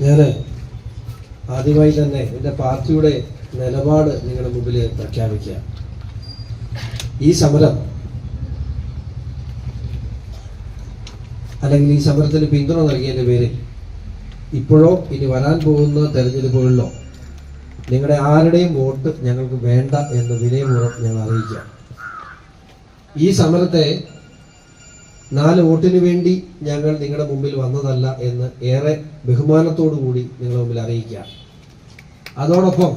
ഞാൻ ആദ്യമായി തന്നെ എന്റെ പാർട്ടിയുടെ നിലപാട് നിങ്ങളുടെ മുമ്പിൽ പ്രഖ്യാപിക്കുക. ഈ സമരം അല്ലെങ്കിൽ ഈ സമരത്തിന് പിന്തുണ നൽകിയതിന്റെ പേരിൽ ഇപ്പോഴോ ഇനി വരാൻ പോകുന്ന തെരഞ്ഞെടുപ്പുകളിലോ നിങ്ങളുടെ ആരുടെയും വോട്ട് ഞങ്ങൾക്ക് വേണ്ട എന്ന് വിനയപൂർവം ഞങ്ങൾ അറിയിക്കാം ഈ സമരത്തെ നാല് വോട്ടിന് വേണ്ടി ഞങ്ങൾ നിങ്ങളുടെ മുമ്പിൽ വന്നതല്ല എന്ന് ഏറെ ബഹുമാനത്തോടു കൂടി നിങ്ങളുടെ മുമ്പിൽ അറിയിക്കുക അതോടൊപ്പം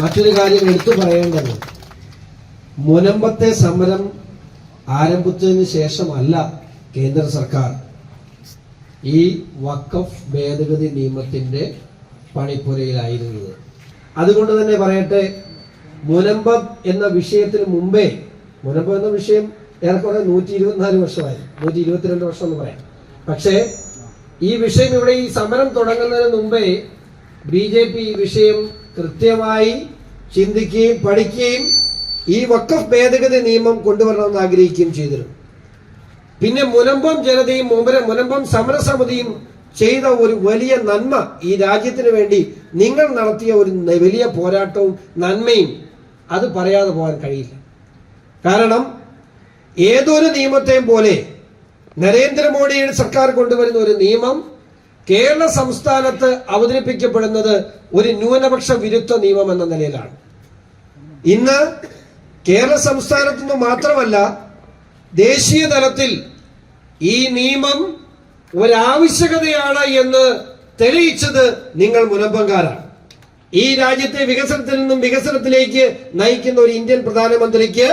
മറ്റൊരു കാര്യം എടുത്തു പറയേണ്ടത്. മുനമ്പത്തെ സമരം ആരംഭിച്ചതിന് ശേഷമല്ല കേന്ദ്ര സർക്കാർ ഈ വഖഫ് ഭേദഗതി നിയമത്തിന്റെ പണിപ്പുരയിലായിരുന്നത്. അതുകൊണ്ട് തന്നെ പറയട്ടെ മുനമ്പം എന്ന വിഷയത്തിന് മുമ്പേ മുനമ്പം എന്ന വിഷയം ഏറെക്കുറെ നൂറ്റി ഇരുപത്തിനാല് വർഷമായി. നൂറ്റി ഇരുപത്തിരണ്ട് വർഷം എന്ന് പറയാം. പക്ഷേ ഈ വിഷയം ഇവിടെ ഈ സമരം തുടങ്ങുന്നതിന് മുമ്പേ ബി ജെ പി ഈ വിഷയം കൃത്യമായി ചിന്തിക്കുകയും പഠിക്കുകയും ഈ വക്കഫ് ഭേദഗതി നിയമം കൊണ്ടുവരണമെന്ന് ആഗ്രഹിക്കുകയും ചെയ്തിരുന്നു. പിന്നെ മുനമ്പം ജനതയും മുനമ്പം സമരസമിതിയും ചെയ്ത ഒരു വലിയ നന്മ ഈ രാജ്യത്തിന് വേണ്ടി നിങ്ങൾ നടത്തിയ ഒരു വലിയ പോരാട്ടവും നന്മയും അത് പറയാതെ പോകാൻ കഴിയില്ല. കാരണം ഏതൊരു നിയമത്തെയും പോലെ നരേന്ദ്രമോദിയുടെ സർക്കാർ കൊണ്ടുവരുന്ന ഒരു നിയമം കേരള സംസ്ഥാനത്ത് അവതരിപ്പിക്കപ്പെടുന്നത് ഒരു ന്യൂനപക്ഷ വിരുദ്ധ നിയമം എന്ന നിലയിലാണ്. ഇന്ന് കേരള സംസ്ഥാനത്തു നിന്ന് മാത്രമല്ല ദേശീയ തലത്തിൽ ഈ നിയമം ഒരാവശ്യകതയാണ് എന്ന് തെളിയിച്ചത് നിങ്ങൾ മുനമ്പങ്കാരാണ്. ഈ രാജ്യത്തെ വികസനത്തിൽ നിന്നും വികസനത്തിലേക്ക് നയിക്കുന്ന ഒരു ഇന്ത്യൻ പ്രധാനമന്ത്രിക്ക്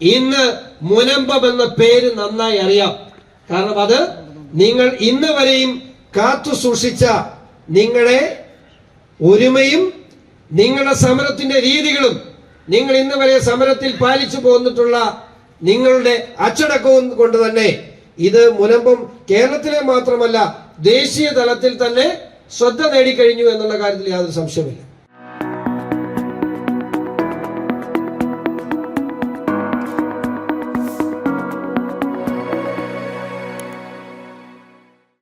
ഇന്ന് മുനമ്പം എന്ന പേര് നന്നായി അറിയാം. കാരണം അത് നിങ്ങൾ ഇന്ന് വരെയും കാത്തു സൂക്ഷിച്ച നിങ്ങളെ ഒരുമയും നിങ്ങളുടെ സമരത്തിന്റെ രീതികളും നിങ്ങൾ ഇന്ന് വരെ സമരത്തിൽ പാലിച്ചു പോന്നിട്ടുള്ള നിങ്ങളുടെ അച്ചടക്കവും കൊണ്ട് തന്നെ ഇത് മുനമ്പം കേരളത്തിലെ മാത്രമല്ല ദേശീയ തലത്തിൽ തന്നെ ശ്രദ്ധ നേടിക്കഴിഞ്ഞു എന്നുള്ള കാര്യത്തിൽ യാതൊരു സംശയമില്ല